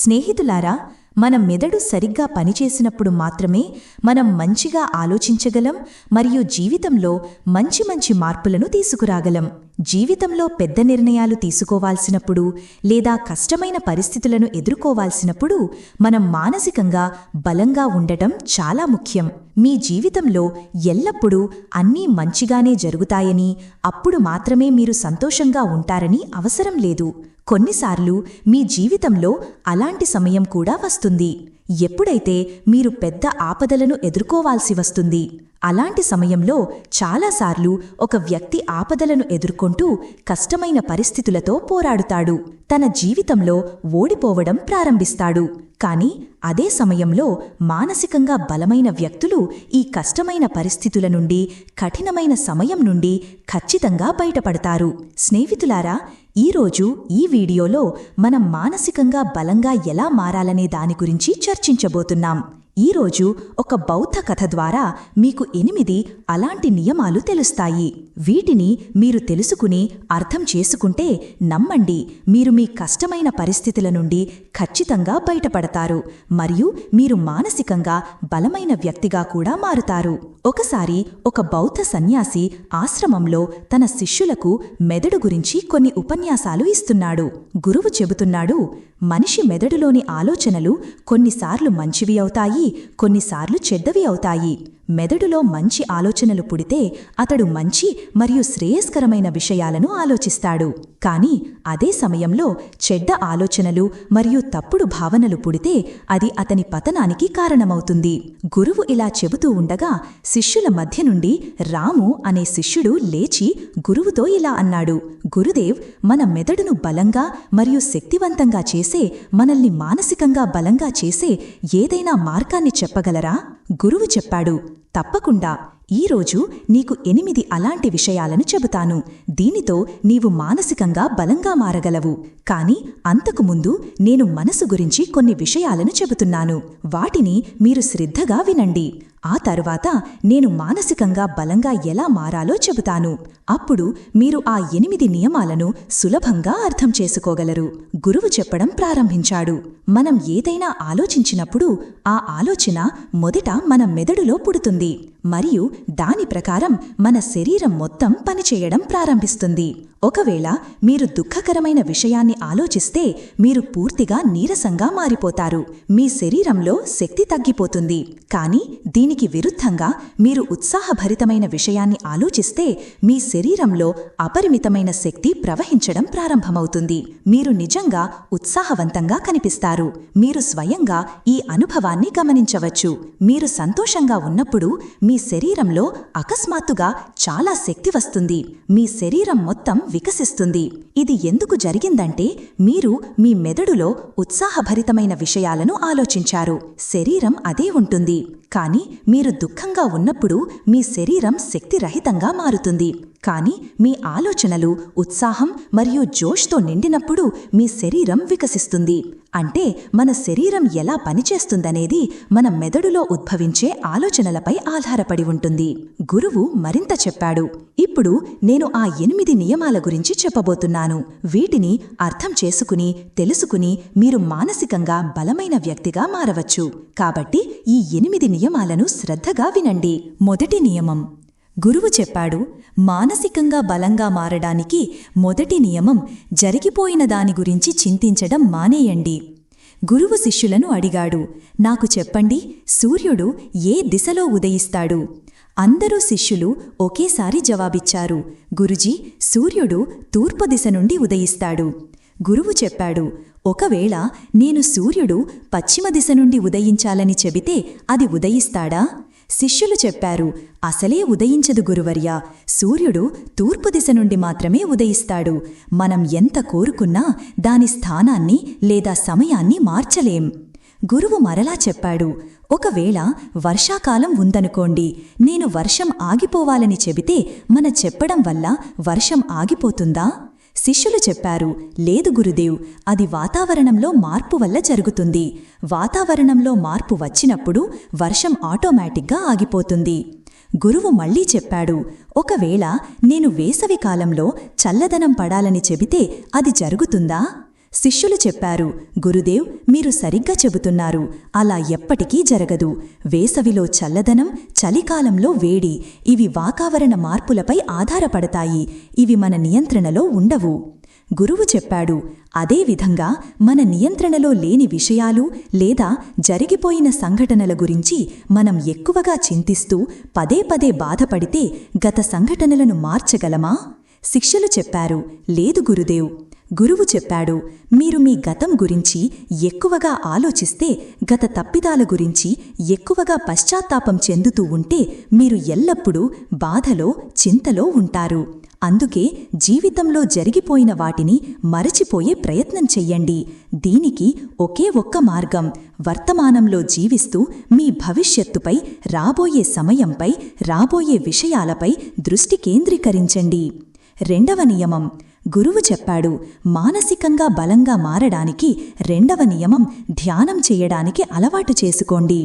స్నేహితులారా మన మెదడు సరిగ్గా పనిచేసినప్పుడు మాత్రమే మనం మంచిగా ఆలోచించగలం మరియు జీవితంలో మంచి మంచి మార్పులను తీసుకురాగలం. జీవితంలో పెద్ద నిర్ణయాలు తీసుకోవాల్సినప్పుడు లేదా కష్టమైన పరిస్థితులను ఎదుర్కోవాల్సినప్పుడు మనం మానసికంగా బలంగా ఉండటం చాలా ముఖ్యం. మీ జీవితంలో ఎల్లప్పుడూ అన్నీ మంచిగానే జరుగుతాయని అప్పుడు మాత్రమే మీరు సంతోషంగా ఉంటారని అవసరం లేదు. కొన్నిసార్లు మీ జీవితంలో అలాంటి సమయం కూడా వస్తుంది. ఎప్పుడైతే మీరు పెద్ద ఆపదలను ఎదుర్కోవాల్సి వస్తుంది అలాంటి సమయంలో చాలాసార్లు ఒక వ్యక్తి ఆపదలను ఎదుర్కొంటూ కష్టమైన పరిస్థితులతో పోరాడుతాడు. తన జీవితంలో ఓడిపోవడం ప్రారంభిస్తాడు. కాని అదే సమయంలో మానసికంగా బలమైన వ్యక్తులు ఈ కష్టమైన పరిస్థితుల నుండి కఠినమైన సమయం నుండి ఖచ్చితంగా బయటపడతారు. స్నేహితులారా ఈరోజు ఈ వీడియోలో మనం మానసికంగా బలంగా ఎలా మారాలనే దాని గురించి చర్చించబోతున్నాం. ఈరోజు ఒక బౌద్ధ కథ ద్వారా మీకు ఎనిమిది అలాంటి నియమాలు తెలుస్తాయి. వీటిని మీరు తెలుసుకుని అర్థం చేసుకుంటే నమ్మండి. మీరు మీ కష్టమైన పరిస్థితుల నుండి ఖచ్చితంగా బయటపడతారు. మరియు మీరు మానసికంగా బలమైన వ్యక్తిగా కూడా మారుతారు. ఒకసారి ఒక బౌద్ధ సన్యాసి ఆశ్రమంలో తన శిష్యులకు మెదడు గురించి కొన్ని ఉపన్యాసాలు ఇస్తున్నాడు. గురువు చెబుతున్నాడు మనిషి మెదడులోని ఆలోచనలు కొన్నిసార్లు మంచివి అవుతాయి కొన్నిసార్లు చెడ్డవి అవుతాయి. మెదడులో మంచి ఆలోచనలు పుడితే అతడు మంచి మరియు శ్రేయస్కరమైన విషయాలను ఆలోచిస్తాడు. కాని అదే సమయంలో చెడ్డ ఆలోచనలు మరియు తప్పుడు భావనలు పుడితే అది అతని పతనానికి కారణమవుతుంది. గురువు ఇలా చెబుతూ ఉండగా శిష్యుల మధ్య నుండి రాము అనే శిష్యుడు లేచి గురువుతో ఇలా అన్నాడు గురుదేవ్ మన మెదడును బలంగా మరియు శక్తివంతంగా చేసే మనల్ని మానసికంగా బలంగా చేసే ఏదైనా మార్గాన్ని చెప్పగలరా? గురువు చెప్పాడు తప్పకుండా. ఈరోజు నీకు ఎనిమిది అలాంటి విషయాలను చెబుతాను. దీనితో నీవు మానసికంగా బలంగా మారగలవు. కాని అంతకుముందు నేను మనసు గురించి కొన్ని విషయాలను చెబుతున్నాను. వాటిని మీరు శ్రద్ధగా వినండి. ఆ తరువాత నేను మానసికంగా బలంగా ఎలా మారాలో చెబుతాను. అప్పుడు మీరు ఆ ఎనిమిది నియమాలను సులభంగా అర్థం చేసుకోగలరు. గురువు చెప్పడం ప్రారంభించాడు. మనం ఏదైనా ఆలోచించినప్పుడు ఆ ఆలోచన మొదట మన మెదడులో పుడుతుంది. మరియు దాని ప్రకారం మన శరీరం మొత్తం పనిచేయడం ప్రారంభిస్తుంది. ఒకవేళ మీరు దుఃఖకరమైన విషయాన్ని ఆలోచిస్తే మీరు పూర్తిగా నీరసంగా మారిపోతారు. మీ శరీరంలో శక్తి తగ్గిపోతుంది. కానీ దీనికి విరుద్ధంగా మీరు ఉత్సాహభరితమైన విషయాన్ని ఆలోచిస్తే మీ శరీరంలో అపరిమితమైన శక్తి ప్రవహించడం ప్రారంభమవుతుంది. మీరు నిజంగా ఉత్సాహవంతంగా కనిపిస్తారు. మీరు స్వయంగా ఈ అనుభవాన్ని గమనించవచ్చు. మీరు సంతోషంగా ఉన్నప్పుడు మీ శరీరంలో అకస్మాత్తుగా చాలా శక్తి వస్తుంది. మీ శరీరం మొత్తం వికసిస్తుంది. ఇది ఎందుకు జరిగిందంటే మీరు మీ మెదడులో ఉత్సాహభరితమైన విషయాలను ఆలోచించారు. శరీరం అదే ఉంటుంది. కాని మీరు దుఃఖంగా ఉన్నప్పుడు మీ శరీరం శక్తిరహితంగా మారుతుంది. కానీ మీ ఆలోచనలు ఉత్సాహం మరియు జోష్తో నిండినప్పుడు మీ శరీరం వికసిస్తుంది. అంటే మన శరీరం ఎలా పనిచేస్తుందనేది మన మెదడులో ఉద్భవించే ఆలోచనలపై ఆధారపడి ఉంటుంది. గురువు మరింత చెప్పాడు. ఇప్పుడు నేను ఆ ఎనిమిది నియమాల గురించి చెప్పబోతున్నాను. వీటిని అర్థం చేసుకుని తెలుసుకుని మీరు మానసికంగా బలమైన వ్యక్తిగా మారవచ్చు. కాబట్టి ఈ ఎనిమిది నియమాలను శ్రద్ధగా వినండి. మొదటి నియమం గురువు చెప్పాడు మానసికంగా బలంగా మారడానికి మొదటి నియమం జరిగిపోయిన దాని గురించి చింతించడం మానేయండి. గురువు శిష్యులను అడిగాడు నాకు చెప్పండి సూర్యుడు ఏ దిశలో ఉదయిస్తాడు? అందరూ శిష్యులు ఒకేసారి జవాబిచ్చారు గురుజీ సూర్యుడు తూర్పు దిశ నుండి ఉదయిస్తాడు. గురువు చెప్పాడు ఒకవేళ నేను సూర్యుడు పశ్చిమ దిశ నుండి ఉదయించాలని చెబితే అది ఉదయిస్తాడా? శిష్యులు చెప్పారు అసలే ఉదయించదు గురువర్య. సూర్యుడు తూర్పు దిశ నుండి మాత్రమే ఉదయిస్తాడు. మనం ఎంత కోరుకున్నా దాని స్థానాన్ని లేదా సమయాన్ని మార్చలేం. గురువు మరలా చెప్పాడు ఒకవేళ వర్షాకాలం ఉందనుకోండి నేను వర్షం ఆగిపోవాలని చెబితే మన చెప్పడం వల్ల వర్షం ఆగిపోతుందా? శిష్యులు చెప్పారు లేదు గురుదేవ్ అది వాతావరణంలో మార్పు వల్ల జరుగుతుంది. వాతావరణంలో మార్పు వచ్చినప్పుడు వర్షం ఆటోమేటిక్గా ఆగిపోతుంది. గురువు మళ్ళీ చెప్పాడు ఒకవేళ నేను వేసవికాలంలో చల్లదనం పడాలని చెబితే అది జరుగుతుందా? శిష్యులు చెప్పారు గురుదేవ్ మీరు సరిగ్గా చెబుతున్నారు. అలా ఎప్పటికీ జరగదు. వేసవిలో చల్లదనం చలికాలంలో వేడి. ఇవి వాతావరణ మార్పులపై ఆధారపడతాయి. ఇవి మన నియంత్రణలో ఉండవు. గురువు చెప్పాడు అదేవిధంగా మన నియంత్రణలో లేని విషయాలు లేదా జరిగిపోయిన సంఘటనల గురించి మనం ఎక్కువగా చింతిస్తూ పదే పదే బాధపడితే గత సంఘటనలను మార్చగలమా? శిష్యులు చెప్పారు లేదు గురుదేవ్. గురువు చెప్పాడు మీరు మీ గతం గురించి ఎక్కువగా ఆలోచిస్తే గత తప్పిదాల గురించి ఎక్కువగా పశ్చాత్తాపం చెందుతూ ఉంటే మీరు ఎల్లప్పుడూ బాధలో చింతలో ఉంటారు. అందుకే జీవితంలో జరిగిపోయిన వాటిని మరచిపోయే ప్రయత్నం చెయ్యండి. దీనికి ఒకే ఒక్క మార్గం వర్తమానంలో జీవిస్తూ మీ భవిష్యత్తుపై రాబోయే సమయంపై రాబోయే విషయాలపై దృష్టి కేంద్రీకరించండి. రెండవ నియమం గురువు చెప్పాడు మానసికంగా బలంగా మారడానికి రెండవ నియమం ధ్యానం చేయడానికి అలవాటు చేసుకోండి.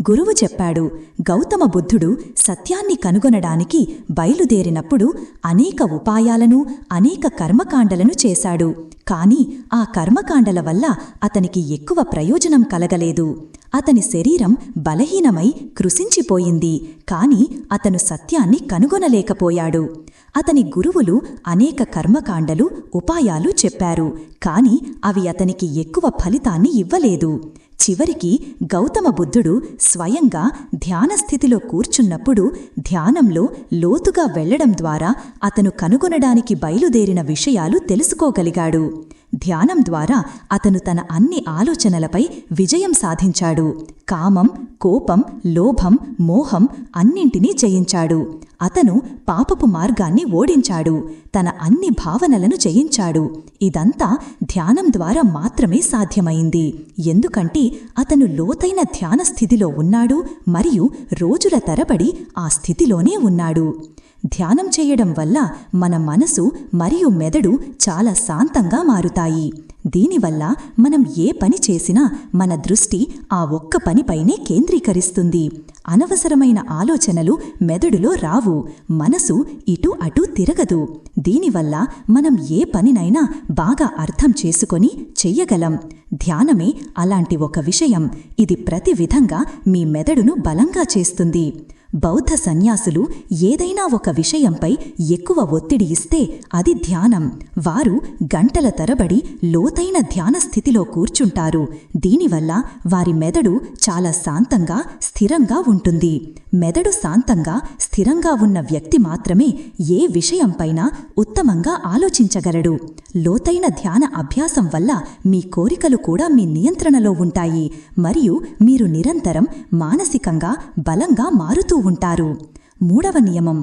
గురువు చెప్పాడు గౌతమ బుద్ధుడు సత్యాన్ని కనుగొనడానికి బయలుదేరినప్పుడు అనేక ఉపాయాలను అనేక కర్మకాండలను చేశాడు. కాని ఆ కర్మకాండల వల్ల అతనికి ఎక్కువ ప్రయోజనం కలగలేదు. అతని శరీరం బలహీనమై కృశించిపోయింది. కాని అతను సత్యాన్ని కనుగొనలేకపోయాడు. అతని గురువులు అనేక కర్మకాండలు ఉపాయాలు చెప్పారు. కాని అవి అతనికి ఎక్కువ ఫలితాన్ని ఇవ్వలేదు. చివరికి గౌతమ బుద్ధుడు స్వయంగా ధ్యానస్థితిలో కూర్చున్నప్పుడు ధ్యానంలో లోతుగా వెళ్ళడం ద్వారా అతను కనుగొనడానికి బయలుదేరిన విషయాలు తెలుసుకోగలిగాడు. ధ్యానం ద్వారా అతను తన అన్ని ఆలోచనలపై విజయం సాధించాడు. కామం కోపం లోభం మోహం అన్నింటినీ జయించాడు. అతను పాపపు మార్గాన్ని ఓడించాడు తన అన్ని భావనలను జయించాడు. ఇదంతా ధ్యానం ద్వారా మాత్రమే సాధ్యమైంది. ఎందుకంటే అతను లోతైన ధ్యాన స్థితిలో ఉన్నాడు మరియు రోజుల తరబడి ఆ స్థితిలోనే ఉన్నాడు. ధ్యానం చేయడం వల్ల మన మనసు మరియు మెదడు చాలా శాంతంగా మారుతాయి. దీనివల్ల మనం ఏ పని చేసినా మన దృష్టి ఆ ఒక్క పనిపైనే కేంద్రీకరిస్తుంది. అనవసరమైన ఆలోచనలు మెదడులో రావు మనసు ఇటు అటు తిరగదు. దీనివల్ల మనం ఏ పనినైనా బాగా అర్థం చేసుకొని చెయ్యగలం. ధ్యానమే అలాంటి ఒక విషయం. ఇది ప్రతి విధంగా మీ మెదడును బలంగా చేస్తుంది. బౌద్ధ సన్యాసులు ఏదైనా ఒక విషయంపై ఎక్కువ ఒత్తిడి ఇస్తే అది ధ్యానం. వారు గంటల తరబడి లోతైన ధ్యాన స్థితిలో కూర్చుంటారు. దీనివల్ల వారి మెదడు చాలా శాంతంగా స్థిరంగా ఉంటుంది. మెదడు శాంతంగా స్థిరంగా ఉన్న వ్యక్తి మాత్రమే ఏ విషయంపైనా ఉత్తమంగా ఆలోచించగలడు. లోతైన ధ్యాన అభ్యాసం వల్ల మీ కోరికలు కూడా మీ నియంత్రణలో ఉంటాయి. మరియు మీరు నిరంతరం మానసికంగా బలంగా మారుతూ ఉంటారు. మూడవ నియమం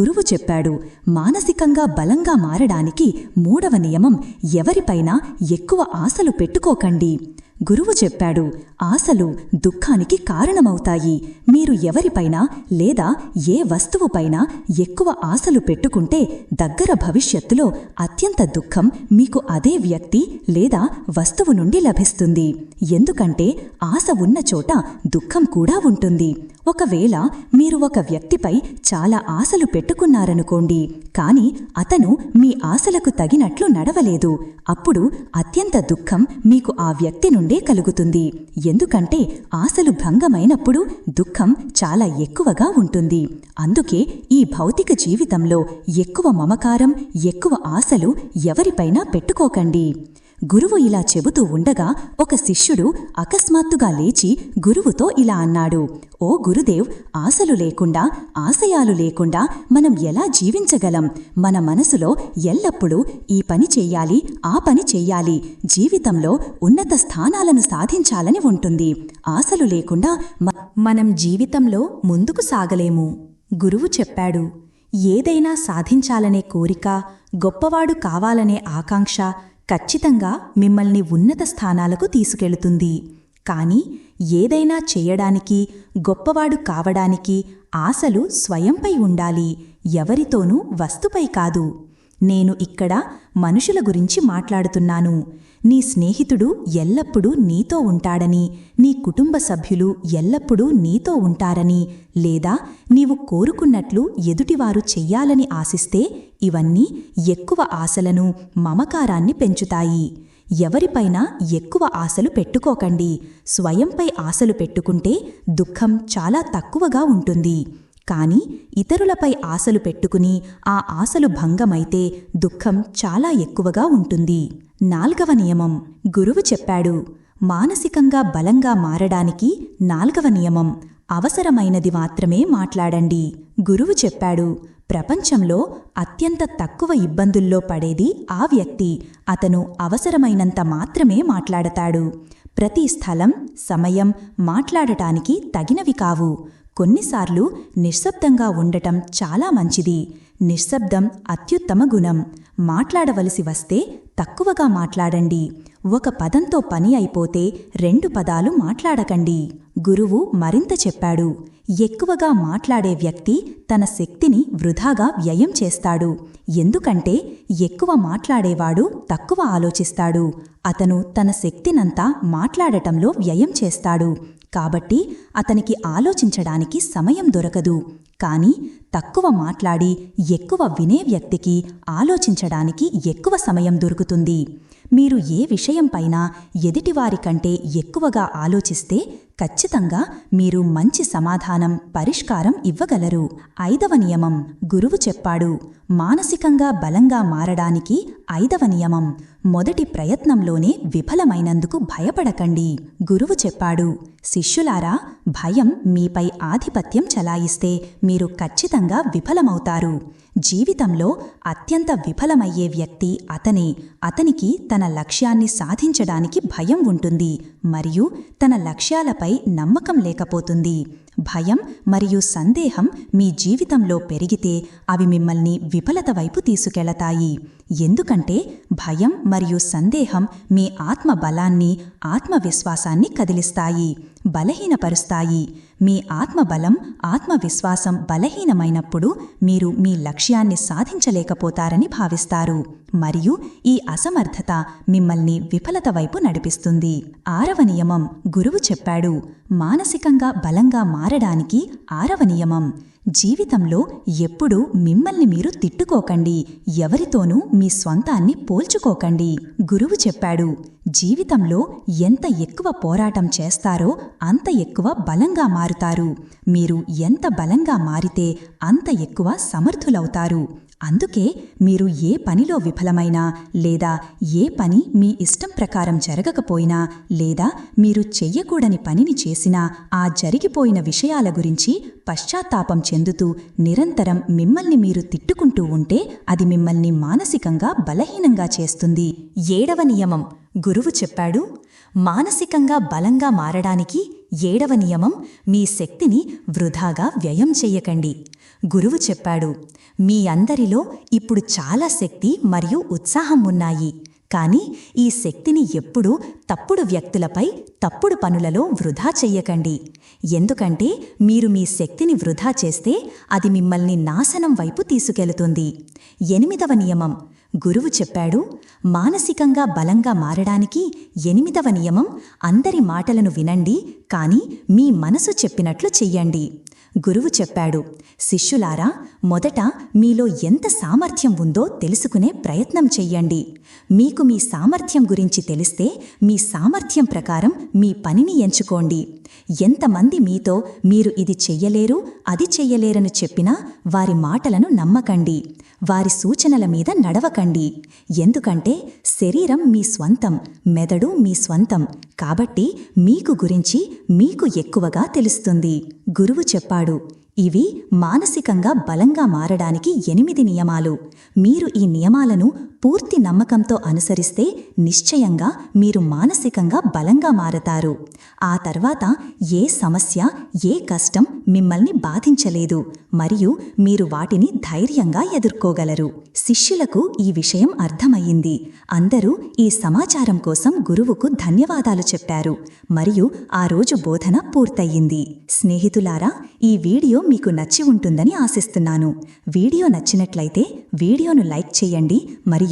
గురువు చెప్పాడు మానసికంగా బలంగా మారడానికి మూడవ నియమం ఎవరిపైనా ఎక్కువ ఆశలు పెట్టుకోకండి. గురువు చెప్పాడు ఆశలు దుఃఖానికి కారణమవుతాయి. మీరు ఎవరిపైనా లేదా ఏ వస్తువుపైనా ఎక్కువ ఆశలు పెట్టుకుంటే దగ్గర భవిష్యత్తులో అత్యంత దుఃఖం మీకు అదే వ్యక్తి లేదా వస్తువు నుండి లభిస్తుంది. ఎందుకంటే ఆశ ఉన్న చోట దుఃఖం కూడా ఉంటుంది. ఒకవేళ మీరు ఒక వ్యక్తిపై చాలా ఆశలు పెట్టుకున్నారనుకోండి కాని అతను మీ ఆశలకు తగినట్లు నడవలేదు. అప్పుడు అత్యంత దుఃఖం మీకు ఆ వ్యక్తి నుండే కలుగుతుంది. ఎందుకంటే ఆశలు భంగమైనప్పుడు దుఃఖం చాలా ఎక్కువగా ఉంటుంది. అందుకే ఈ భౌతిక జీవితంలో ఎక్కువ మమకారం ఎక్కువ ఆశలు ఎవరిపైనా పెట్టుకోకండి. గురువు ఇలా చెబుతూ ఉండగా ఒక శిష్యుడు అకస్మాత్తుగా లేచి గురువుతో ఇలా అన్నాడు ఓ గురుదేవ్ ఆశలు లేకుండా ఆశయాలు లేకుండా మనం ఎలా జీవించగలం? మన మనసులో ఎల్లప్పుడూ ఈ పని చెయ్యాలి ఆ పని చెయ్యాలి జీవితంలో ఉన్నత స్థానాలను సాధించాలని ఉంటుంది. ఆశలు లేకుండా మనం జీవితంలో ముందుకు సాగలేము గురువు చెప్పాడు. ఏదైనా సాధించాలనే కోరిక గొప్పవాడు కావాలనే ఆకాంక్ష ఖచ్చితంగా మిమ్మల్ని ఉన్నత స్థానాలకు తీసుకెళుతుంది. కానీ ఏదైనా చేయడానికి గొప్పవాడు కావడానికి ఆశలు స్వయంపై ఉండాలి. ఎవరితోనూ వస్తుపై కాదు. నేను ఇక్కడ మనుషుల గురించి మాట్లాడుతున్నాను. నీ స్నేహితుడు ఎల్లప్పుడూ నీతో ఉంటాడని నీ కుటుంబ సభ్యులు ఎల్లప్పుడూ నీతో ఉంటారని లేదా నీవు కోరుకున్నట్లు ఎదుటివారు చెయ్యాలని ఆశిస్తే ఇవన్నీ ఎక్కువ ఆశలను మమకారాన్ని పెంచుతాయి. ఎవరిపైనా ఎక్కువ ఆశలు పెట్టుకోకండి. స్వయంపై ఆశలు పెట్టుకుంటే దుఃఖం చాలా తక్కువగా ఉంటుంది. కాని ఇతరులపై ఆశలు పెట్టుకుని ఆ ఆశలు భంగమైతే దుఃఖం చాలా ఎక్కువగా ఉంటుంది. నాల్గవ నియమం. గురువు చెప్పాడు మానసికంగా బలంగా మారడానికి నాల్గవ నియమం. అవసరమైనది మాత్రమే మాట్లాడండి. గురువు చెప్పాడు ప్రపంచంలో అత్యంత తక్కువ ఇబ్బందుల్లో పడేది ఆ వ్యక్తి. అతను అవసరమైనంత మాత్రమే మాట్లాడతాడు. ప్రతి స్థలం సమయం మాట్లాడటానికి తగినవి కావు. కొన్నిసార్లు నిశ్శబ్దంగా ఉండటం చాలా మంచిది. నిశ్శబ్దం అత్యుత్తమ గుణం. మాట్లాడవలసి వస్తే తక్కువగా మాట్లాడండి. ఒక పదంతో పని అయిపోతే రెండు పదాలు మాట్లాడకండి. గురువు మరింత చెప్పాడు. ఎక్కువగా మాట్లాడే వ్యక్తి తన శక్తిని వృధాగా వ్యయం చేస్తాడు. ఎందుకంటే ఎక్కువ మాట్లాడేవాడు తక్కువ ఆలోచిస్తాడు. అతను తన శక్తినంతా మాట్లాడటంలో వ్యయం చేస్తాడు. కాబట్టి అతనికి ఆలోచించడానికి సమయం దొరకదు. కాని తక్కువ మాట్లాడి ఎక్కువ వినే వ్యక్తికి ఆలోచించడానికి ఎక్కువ సమయం దొరుకుతుంది. మీరు ఏ విషయంపైనా ఎదుటివారి కంటే ఎక్కువగా ఆలోచిస్తే ఖచ్చితంగా మీరు మంచి సమాధానం పరిష్కారం ఇవ్వగలరు. ఐదవ నియమం గురువు చెప్పాడు. మానసికంగా బలంగా మారడానికి ఐదవ నియమం మొదటి ప్రయత్నంలోనే విఫలమైనందుకు భయపడకండి. గురువు చెప్పాడు. శిష్యులారా భయం మీపై ఆధిపత్యం చలాయిస్తే మీరు ఖచ్చితంగా విఫలమవుతారు. జీవితంలో అత్యంత విఫలమయ్యే వ్యక్తి అతనే. అతనికి తన లక్ష్యాన్ని సాధించడానికి భయం ఉంటుంది మరియు తన లక్ష్యాలపై నమ్మకం లేకపోతుంది. భయం మరియు సందేహం మీ జీవితంలో పెరిగితే అవి మిమ్మల్ని విఫలత వైపు తీసుకెళతాయి. ఎందుకంటే భయం మరియు సందేహం మీ ఆత్మ బలాన్ని ఆత్మవిశ్వాసాన్ని కదిలిస్తాయి బలహీనపరుస్తాయి. మీ ఆత్మబలం ఆత్మవిశ్వాసం బలహీనమైనప్పుడు మీరు మీ లక్ష్యాన్ని సాధించలేకపోతారని భావిస్తారు. మరియు ఈ అసమర్థత మిమ్మల్ని విఫలత వైపు నడిపిస్తుంది. ఆరవ నియమం గురువు చెప్పాడు మానసికంగా బలంగా మారడానికి ఆరవ నియమం. జీవితంలో ఎప్పుడూ మిమ్మల్ని మీరు తిట్టుకోకండి. ఎవరితోనూ మీ స్వంతాన్ని పోల్చుకోకండి. గురువు చెప్పాడు జీవితంలో ఎంత ఎక్కువ పోరాటం చేస్తారో అంత ఎక్కువ బలంగా మారుతారు. మీరు ఎంత బలంగా మారితే అంత ఎక్కువ సమర్థులవుతారు. అందుకే మీరు ఏ పనిలో విఫలమైనా లేదా ఏ పని మీ ఇష్టం ప్రకారం జరగకపోయినా లేదా మీరు చెయ్యకూడని పనిని చేసినా ఆ జరిగిపోయిన విషయాల గురించి పశ్చాత్తాపం చెందుతూ నిరంతరం మిమ్మల్ని మీరు తిట్టుకుంటూ ఉంటే అది మిమ్మల్ని మానసికంగా బలహీనంగా చేస్తుంది. ఏడవ నియమం. గురువు చెప్పాడు మానసికంగా బలంగా మారడానికి ఏడవ నియమం మీ శక్తిని వృధాగా వ్యయం చెయ్యకండి. గురువు చెప్పాడు మీ అందరిలో ఇప్పుడు చాలా శక్తి మరియు ఉత్సాహం ఉన్నాయి. కానీ ఈ శక్తిని ఎప్పుడూ తప్పుడు వ్యక్తులపై తప్పుడు పనులలో వృధా చెయ్యకండి. ఎందుకంటే మీరు మీ శక్తిని వృధా చేస్తే అది మిమ్మల్ని నాశనం వైపు తీసుకెళుతుంది. ఎనిమిదవ నియమం. గురువు చెప్పాడు మానసికంగా బలంగా మారడానికి ఎనిమిదవ నియమం అందరి మాటలను వినండి కానీ మీ మనసు చెప్పినట్లు చెయ్యండి. గురువు చెప్పాడు శిష్యులారా మొదట మీలో ఎంత సామర్థ్యం ఉందో తెలుసుకునే ప్రయత్నం చెయ్యండి. మీకు మీ సామర్థ్యం గురించి తెలిస్తే మీ సామర్థ్యం ప్రకారం మీ పనిని ఎంచుకోండి. ఎంతమంది మీతో మీరు ఇది చెయ్యలేరు అది చెయ్యలేరని చెప్పినా వారి మాటలను నమ్మకండి. వారి సూచనల మీద నడవకండి. ఎందుకంటే శరీరం మీ స్వంతం మెదడు మీ స్వంతం. కాబట్టి మీకు గురించి మీకు ఎక్కువగా తెలుస్తుంది. గురువు చెప్పాడు. ఇవి మానసికంగా బలంగా మారడానికి ఎనిమిది నియమాలు. మీరు ఈ నియమాలను పూర్తి నమ్మకంతో అనుసరిస్తే నిశ్చయంగా మీరు మానసికంగా బలంగా మారతారు. ఆ తర్వాత ఏ సమస్య ఏ కష్టం మిమ్మల్ని బాధించలేదు. మరియు మీరు వాటిని ధైర్యంగా ఎదుర్కోగలరు. శిష్యులకు ఈ విషయం అర్థమయ్యింది. అందరూ ఈ సమాచారం కోసం గురువుకు ధన్యవాదాలు చెప్పారు. మరియు ఆ రోజు బోధన పూర్తయింది స్నేహితులారా ఈ వీడియో మీకు నచ్చి ఉంటుందని ఆశిస్తున్నాను. వీడియో నచ్చినట్లయితే వీడియోను లైక్ చేయండి. మరియు